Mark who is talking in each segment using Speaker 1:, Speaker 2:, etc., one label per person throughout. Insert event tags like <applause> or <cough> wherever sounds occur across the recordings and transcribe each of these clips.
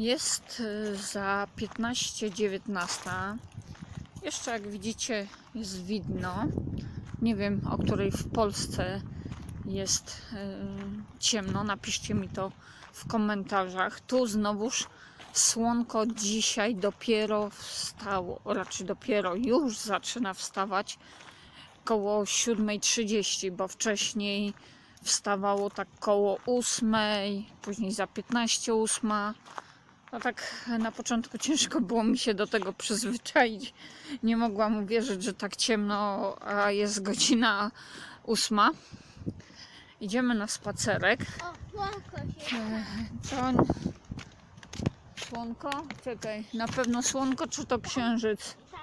Speaker 1: Jest y, za 15-19. Jeszcze jak widzicie jest widno. Nie wiem o której w Polsce jest y, ciemno. Napiszcie mi to w komentarzach. Tu znowuż słonko dzisiaj dopiero wstało, raczej dopiero już zaczyna wstawać koło 7.30, bo wcześniej wstawało tak koło 8, później za 15 8. No tak na początku ciężko było mi się do tego przyzwyczaić. Nie mogłam uwierzyć, że tak ciemno, a jest godzina 8. Idziemy na spacerek.
Speaker 2: O, słonko się.
Speaker 1: E, To słonko? Czekaj, na pewno słonko czy to księżyc?
Speaker 2: Tak.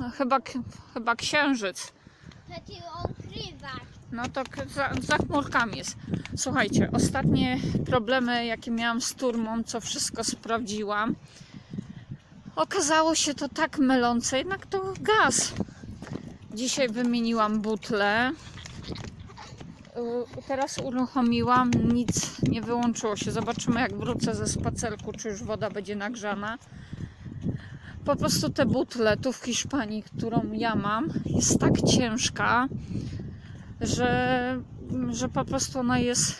Speaker 1: No, Chyba, chyba księżyc.
Speaker 2: Chcecie ukrywać.
Speaker 1: No to za, za chmurkami jest. Słuchajcie, ostatnie problemy, jakie miałam z turmą, co wszystko sprawdziłam, okazało się to tak mylące, jednak to gaz. Dzisiaj wymieniłam butlę. Teraz uruchomiłam, nic nie wyłączyło się. Zobaczymy, jak wrócę ze spacerku, czy już woda będzie nagrzana. Po prostu te butle tu w Hiszpanii, którą ja mam, jest tak ciężka, że, że po prostu ona jest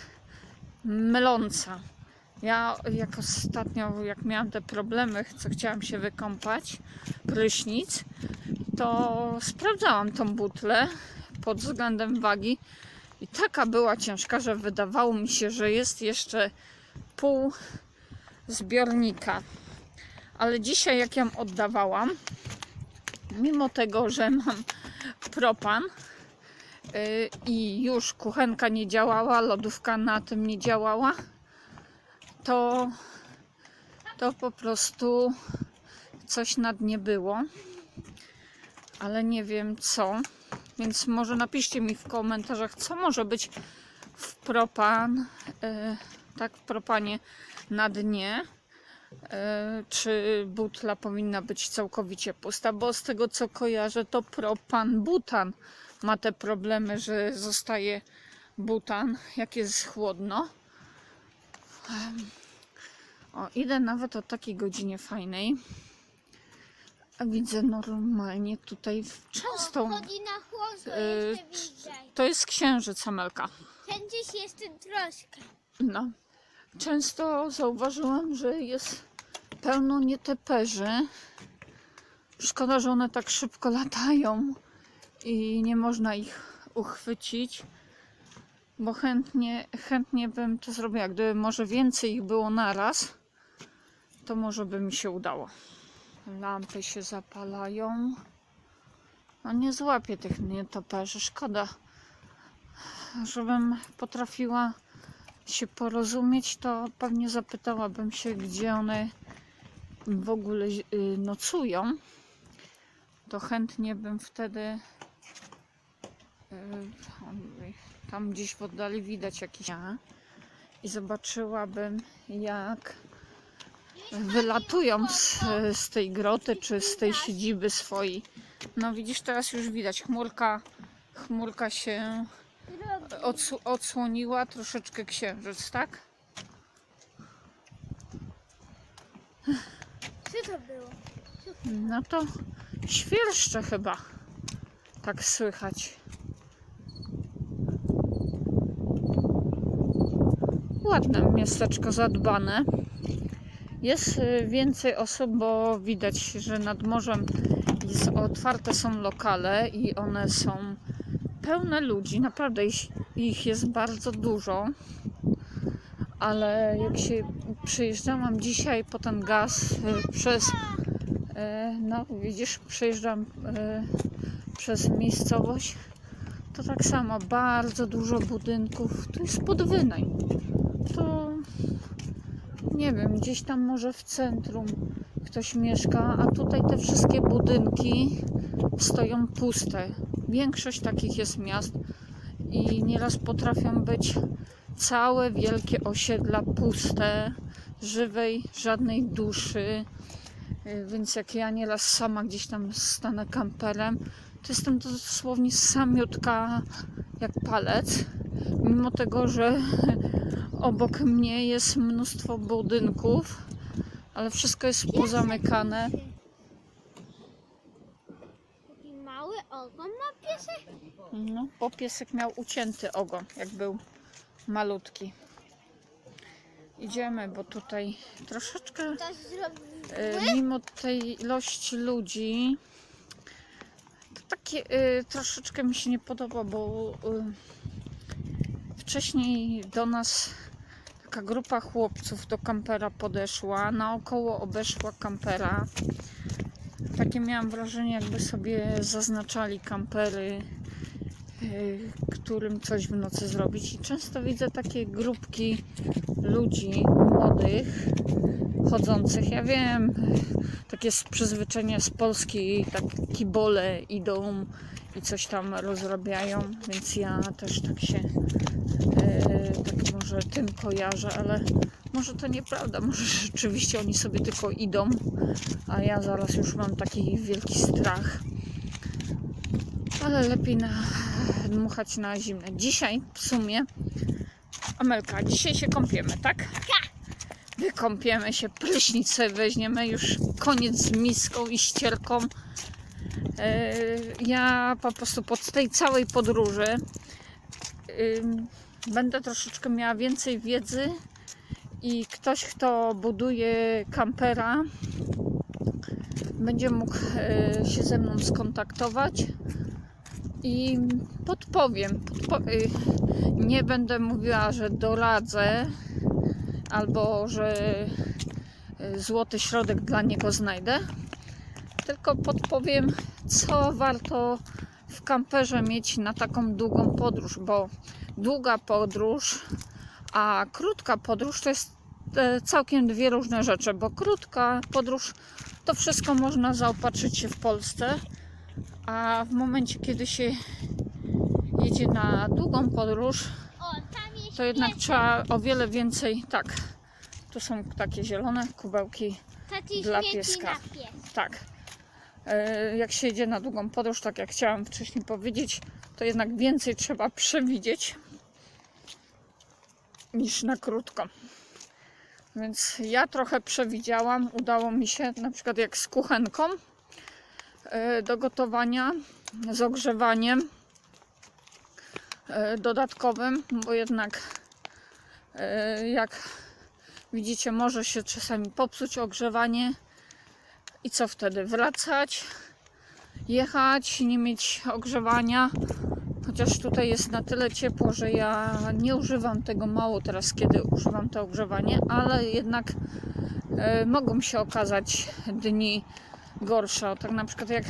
Speaker 1: myląca. Ja jak ostatnio, jak miałam te problemy, co chciałam się wykąpać, prysznic, to sprawdzałam tą butlę pod względem wagi i taka była ciężka, że wydawało mi się, że jest jeszcze pół zbiornika. Ale dzisiaj jak ją oddawałam, mimo tego, że mam propan, i już kuchenka nie działała, lodówka na tym nie działała, to, to po prostu coś na dnie było, ale nie wiem co. Więc może napiszcie mi w komentarzach, co może być w propan, y, tak w propanie na dnie. y, Czy butla powinna być całkowicie pusta, bo z tego co kojarzę, to propan butan ma te problemy, że zostaje butan, jak jest chłodno. O, idę nawet o takiej godzinie fajnej. A widzę normalnie tutaj w- często.
Speaker 2: O, chodzi na chłonko,
Speaker 1: Y,
Speaker 2: jeszcze.
Speaker 1: To jest księżyc, Amelka.
Speaker 2: Ten jeszcze troszkę.
Speaker 1: No. Często zauważyłam, że jest pełno nieteperzy. Szkoda, że one tak szybko latają i nie można ich uchwycić, bo chętnie, chętnie bym to zrobiła. Gdyby może więcej ich było naraz, to może by mi się udało. Lampy się zapalają. No nie złapię tych nietoperzy, szkoda. Żebym potrafiła się porozumieć, to pewnie zapytałabym się, gdzie one w ogóle y, nocują. To chętnie bym wtedy tam gdzieś w oddali widać jakiś i zobaczyłabym jak wylatują z, z tej groty czy z tej siedziby swojej. No widzisz, teraz już widać chmurka, chmurka się odsł- odsłoniła troszeczkę księżyc, tak?
Speaker 2: Co to było?
Speaker 1: No to świerszcze chyba. Tak słychać. Ładne miasteczko zadbane. Jest y, więcej osób, bo widać, że nad morzem jest, otwarte są lokale i one są pełne ludzi. Naprawdę ich, ich jest bardzo dużo. Ale jak się przyjeżdżałam dzisiaj po ten gaz y, przez E, No, widzisz, przejeżdżam przez miejscowość. To tak samo, bardzo dużo budynków. Tu jest podwynań. To nie wiem, gdzieś tam może w centrum ktoś mieszka, a tutaj te wszystkie budynki stoją puste. Większość takich jest miast i nieraz potrafią być całe wielkie osiedla puste, żywej, żadnej duszy. Y, Więc jak ja nieraz sama gdzieś tam stanę kamperem, to jestem dosłownie samiutka jak palec. Mimo tego, że <laughs> obok mnie jest mnóstwo budynków, ale wszystko jest pozamykane.
Speaker 2: Taki mały ogon ma piesek.
Speaker 1: No, bo piesek miał ucięty ogon, jak był malutki. Idziemy, bo tutaj troszeczkę, e, mimo tej ilości ludzi, to takie e, troszeczkę mi się nie podoba, bo e, wcześniej do nas taka grupa chłopców do kampera podeszła, naokoło obeszła kampera. Takie miałam wrażenie, jakby sobie zaznaczali kampery, y, którym coś w nocy zrobić. I często widzę takie grupki ludzi młodych, chodzących. Ja wiem, takie przyzwyczajenia z Polski, tak kibole idą i coś tam rozrabiają, więc ja też tak się e, tak może tym kojarzę, ale może to nieprawda, może rzeczywiście oni sobie tylko idą, a ja zaraz już mam taki wielki strach. Ale lepiej na, dmuchać na zimne. Dzisiaj w sumie, Amelka, dzisiaj się kąpiemy, tak? Tak. Wykąpiemy się, prysznic sobie weźmiemy, już koniec z miską i ścierką. E, Ja po prostu po tej całej podróży będę troszeczkę miała więcej wiedzy i ktoś, kto buduje kampera, będzie mógł e, się ze mną skontaktować i podpowiem. Podpo- y, nie będę mówiła, że doradzę albo że złoty środek dla niego znajdę, tylko podpowiem, co warto w kamperze mieć na taką długą podróż, bo długa podróż, a krótka podróż to jest e, całkiem dwie różne rzeczy, bo krótka podróż to wszystko można zaopatrzyć się w Polsce, a w momencie, kiedy się jedzie na długą podróż, to jednak trzeba o wiele więcej. Tak, tu są takie zielone kubełki. Dla pieska. Tak. E, Jak się jedzie na długą podróż, tak jak chciałam wcześniej powiedzieć, to jednak więcej trzeba przewidzieć niż na krótko. Więc ja trochę przewidziałam, udało mi się, na przykład jak z kuchenką e, do gotowania, z ogrzewaniem e, dodatkowym, bo jednak jak widzicie, może się czasami popsuć ogrzewanie. I co wtedy? Wracać, jechać, nie mieć ogrzewania. Chociaż tutaj jest na tyle ciepło, że ja nie używam tego mało teraz, kiedy używam to ogrzewanie, ale jednak e, mogą się okazać dni gorsze. O, tak na przykład jak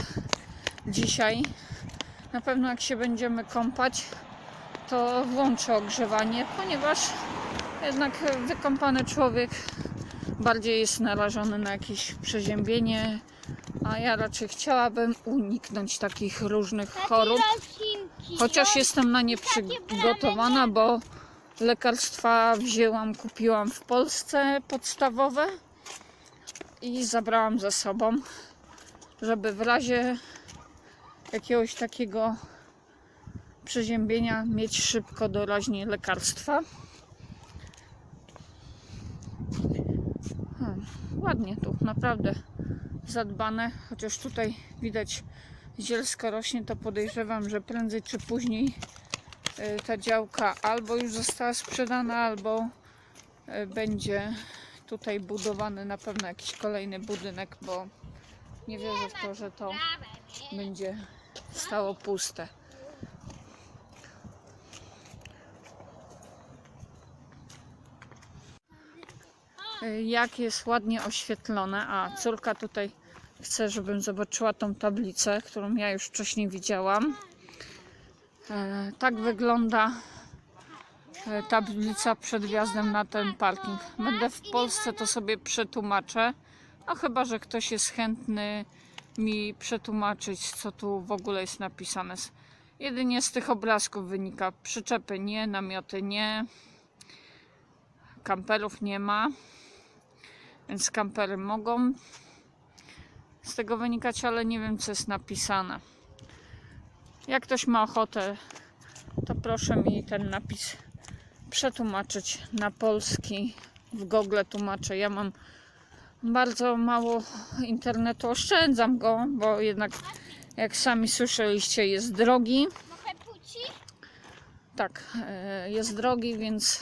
Speaker 1: dzisiaj, na pewno jak się będziemy kąpać, to włączę ogrzewanie, ponieważ jednak wykąpany człowiek bardziej jest narażony na jakieś przeziębienie, a ja raczej chciałabym uniknąć takich różnych chorób. Chociaż
Speaker 2: no.
Speaker 1: jestem na nie przygotowana, bo lekarstwa wzięłam, kupiłam w Polsce podstawowe i zabrałam ze sobą, żeby w razie jakiegoś takiego przeziębienia mieć szybko doraźnie lekarstwa. Ładnie tu, naprawdę zadbane, chociaż tutaj widać zielsko rośnie, to podejrzewam, że prędzej czy później y, ta działka albo już została sprzedana, albo y, będzie tutaj budowany na pewno jakiś kolejny budynek, bo nie wierzę w to, że to będzie stało puste. Jak jest ładnie oświetlone, a córka tutaj chce, żebym zobaczyła tą tablicę, którą ja już wcześniej widziałam. E, tak wygląda e, tablica przed wjazdem na ten parking. Będę w Polsce, to sobie przetłumaczę. A chyba, że ktoś jest chętny mi przetłumaczyć, co tu w ogóle jest napisane. Jedynie z tych obrazków wynika. Przyczepy nie, namioty nie, kamperów nie ma, więc kampery mogą z tego wynikać, ale nie wiem, co jest napisane. Jak ktoś ma ochotę, to proszę mi ten napis przetłumaczyć na polski. W Google tłumaczę. Ja mam Bardzo mało internetu oszczędzam go, bo jednak jak sami słyszeliście jest drogi. Tak, e, jest drogi, więc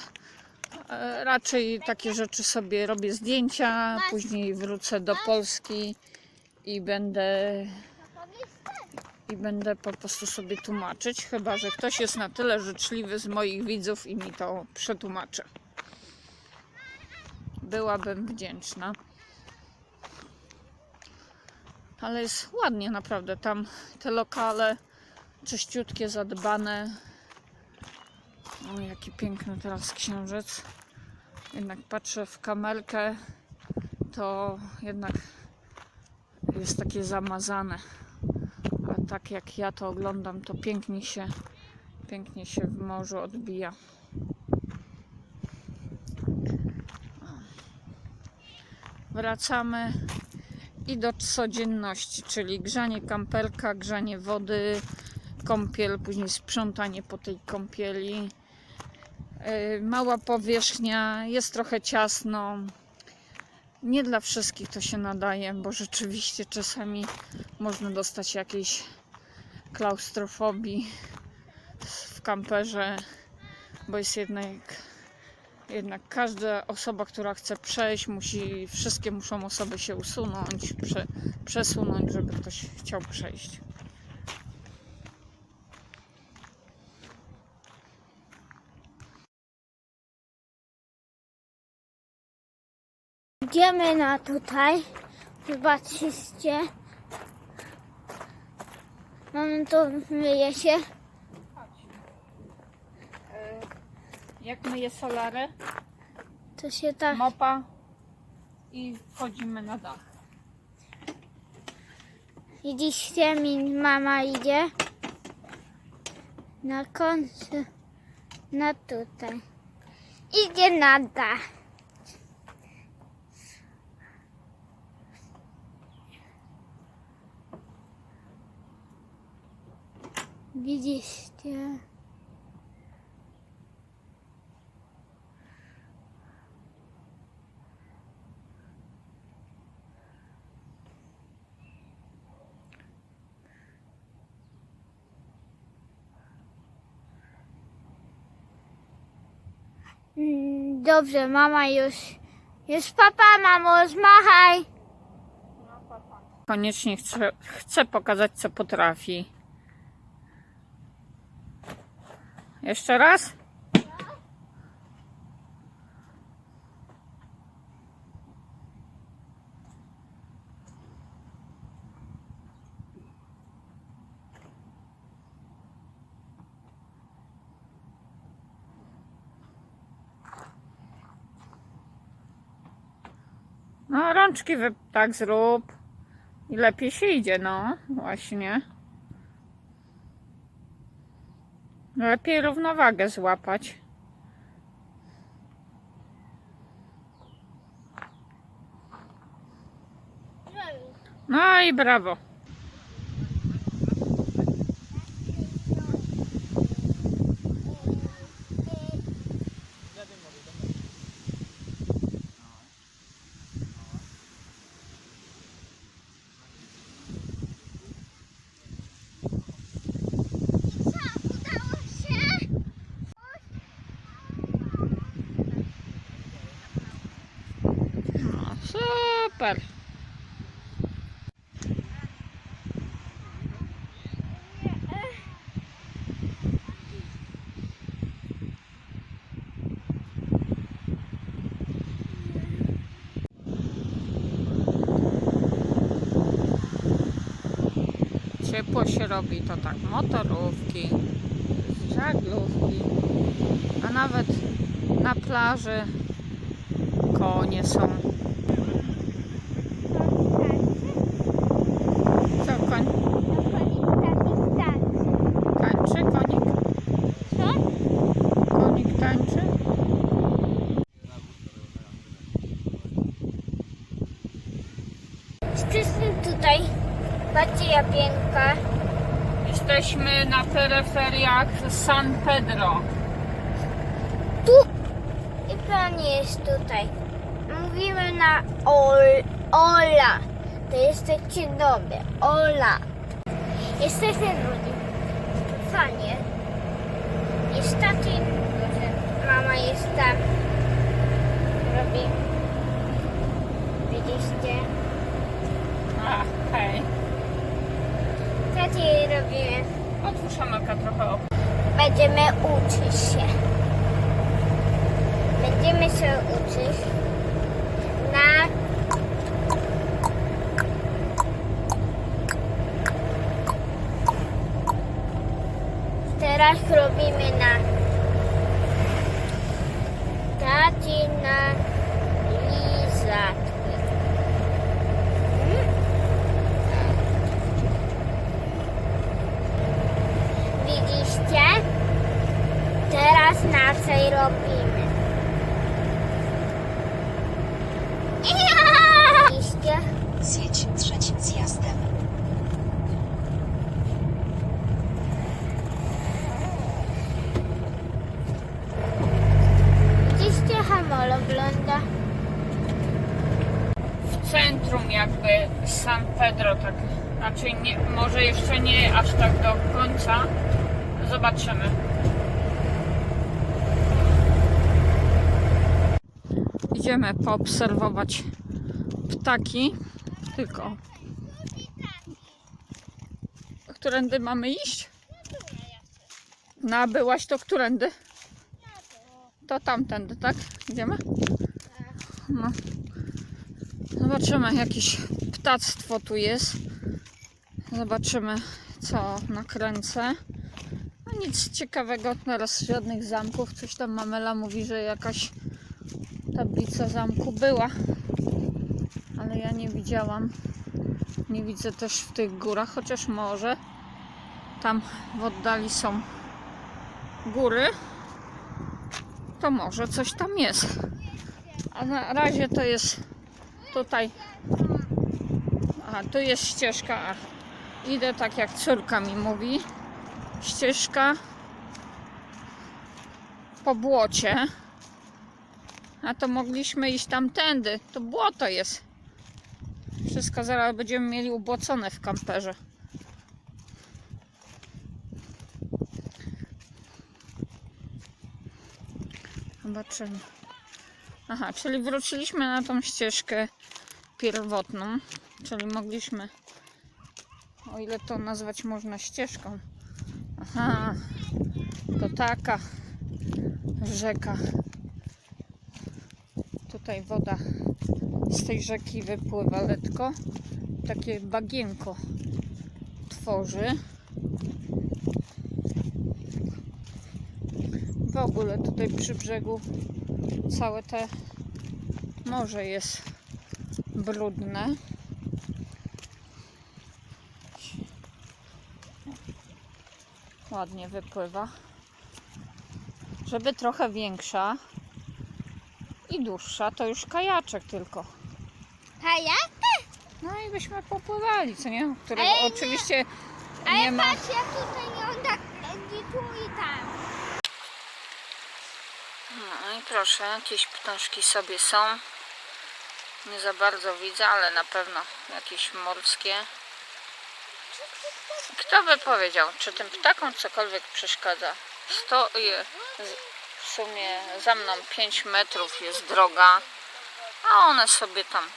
Speaker 1: raczej takie rzeczy sobie robię zdjęcia, później wrócę do Polski i będę i będę po prostu sobie tłumaczyć, chyba że ktoś jest na tyle życzliwy z moich widzów i mi to przetłumaczy. Byłabym wdzięczna. Ale jest ładnie naprawdę tam te lokale czyściutkie, zadbane. O, jaki piękny teraz księżyc. Jednak patrzę w kamerkę, to jednak jest takie zamazane. A tak jak ja to oglądam, to pięknie się, pięknie się w morzu odbija. Wracamy i do codzienności, czyli grzanie kamperka, grzanie wody, kąpiel, później sprzątanie po tej kąpieli. Yy, Mała powierzchnia, jest trochę ciasno. Nie dla wszystkich to się nadaje, bo rzeczywiście czasami można dostać jakiejś klaustrofobii w kamperze, bo jest jednak, jednak każda osoba, która chce przejść, musi, wszystkie muszą osoby się usunąć, prze, przesunąć, żeby ktoś chciał przejść.
Speaker 2: Idziemy na tutaj. Zobaczcie. Mamy to myje się.
Speaker 1: Jak myję solarę,
Speaker 2: To się tak.
Speaker 1: mopa i wchodzimy na dach.
Speaker 2: Widzicie, mi mama idzie na końcu, na tutaj. Idzie na dach. Widzicie? Mm, Dobrze, mama już. Już papa, mamo, zmachaj.
Speaker 1: Koniecznie chcę, chcę pokazać, co potrafi. Jeszcze raz? No, rączki tak zrób. I lepiej się idzie, no, właśnie. Lepiej równowagę złapać. No i brawo.
Speaker 2: Udało się.
Speaker 1: No, super. Ciepło się robi, to tak motorówki, żaglówki, a nawet na plaży konie są.
Speaker 2: Japienka.
Speaker 1: Jesteśmy na peryferiach San Pedro.
Speaker 2: Tu i pan jest tutaj. Mówimy na Ol, Ola. To jest takie dobre. Ola. Jesteśmy ludzi. Fajnie. Jest taki, że mama jest tam. Robi. Widzicie?
Speaker 1: A, hej.
Speaker 2: Taty robimy.
Speaker 1: Otwórz Amelka trochę okno.
Speaker 2: Będziemy uczyć się. Będziemy się uczyć na Teraz robimy na taci na lizatki. Mm. Widzicie? Teraz na co robimy? Widzicie?
Speaker 3: Zjedź trzecim zjazdem.
Speaker 2: Widzicie hamolo wygląda?
Speaker 1: W centrum jakby San Pedro, tak. Znaczy nie, może jeszcze nie aż tak do końca. Zobaczymy. Idziemy poobserwować ptaki. Tylko. Którędy mamy iść? Nabyłaś to którędy? To tamtędy, tak? Idziemy? No. Zobaczymy, jakieś ptactwo tu jest. Zobaczymy, co nakręcę. No nic ciekawego, teraz żadnych zamków. Coś tam Mamela mówi, że jakaś tablica zamku była. Ale ja nie widziałam. Nie widzę też w tych górach, chociaż może. Tam w oddali są góry. To może coś tam jest. A na razie to jest tutaj. A tu jest ścieżka. Idę tak jak córka mi mówi. Ścieżka po błocie. A to mogliśmy iść tamtędy. To błoto jest. Wszystko zaraz będziemy mieli ubłocone w kamperze. Zobaczymy. Aha, czyli wróciliśmy na tą ścieżkę pierwotną, czyli mogliśmy, o ile to nazwać można ścieżką. Aha, to taka rzeka. Tutaj woda z tej rzeki wypływa letko. Takie bagienko tworzy. W ogóle tutaj przy brzegu całe te morze jest brudne. Ładnie wypływa. Żeby trochę większa i dłuższa, to już kajaczek tylko.
Speaker 2: Kajak?
Speaker 1: No i byśmy popływali, co nie? Którego
Speaker 2: Ale nie-
Speaker 1: oczywiście
Speaker 2: Ale
Speaker 1: nie ma.
Speaker 2: patrz, ja tutaj on tak leci tu i tam.
Speaker 1: No i proszę, jakieś ptaszki sobie są. Nie za bardzo widzę, ale na pewno jakieś morskie. Kto by powiedział, czy tym ptakom cokolwiek przeszkadza? Stoję z- w sumie za mną 5 metrów jest droga, a one sobie tam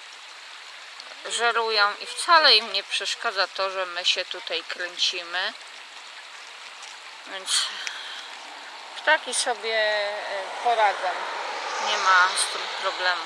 Speaker 1: żerują i wcale im nie przeszkadza to, że my się tutaj kręcimy. Więc Ptaki sobie e, poradzą. Nie ma z tym problemu.